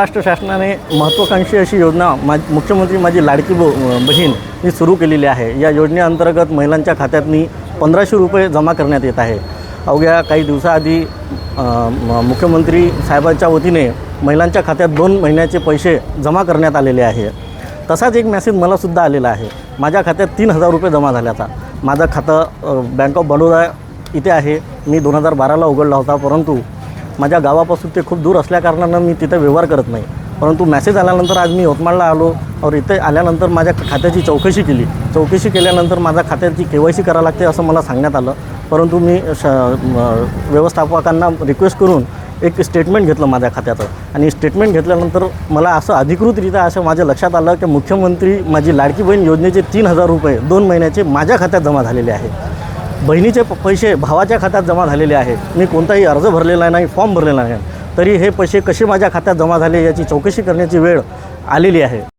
महाराष्ट्र शासनाने महत्त्वाकांक्षी अशी योजना मा मुख्यमंत्री माझी लाडकी ब बहीण ही सुरू केलेली आहे. या योजनेअंतर्गत महिलांच्या खात्यातनी पंधराशे रुपये जमा करण्यात येत आहे. अवघ्या काही दिवसाआधी म- मुख्यमंत्री साहेबांच्या वतीने महिलांच्या खात्यात दोन महिन्याचे पैसे जमा करण्यात आलेले आहे. तसाच एक मेसेज मलासुद्धा आलेला आहे. माझ्या खात्यात तीन हजार रुपये जमा झाल्याचा. माझं खातं बँक ऑफ बडोदा इथे आहे. मी दोन हजार बाराला उघडला होता परंतु माझ्या गावापासून ते खूप दूर असल्याकारणानं मी तिथे व्यवहार करत नाही. परंतु मेसेज आल्यानंतर आज मी यवतमाळला आलो. और इथे आल्यानंतर माझ्या खात्याची चौकशी केली. चौकशी केल्यानंतर माझ्या खात्याची के वाय सी करावं लागते असं मला सांगण्यात आलं. परंतु मी श व्यवस्थापकांना रिक्वेस्ट करून एक स्टेटमेंट घेतलं माझ्या खात्याचं. आणि स्टेटमेंट घेतल्यानंतर मला असं अधिकृतरित्या असं माझ्या लक्षात आलं की मुख्यमंत्री माझी लाडकी बहीण योजनेचे तीन हजार रुपये दोन महिन्याचे माझ्या खात्यात जमा झालेले आहे. बहिणीचे प- पैसे भावाच्या खात्यात जमा झालेले आहेत. मी कोणताही अर्ज भरलेला नाही फॉर्म भरलेला नाही. तरी हे पैसे कसे माझ्या खात्यात जमा झाले याची चौकशी करण्याची वेळ आलेली आहे.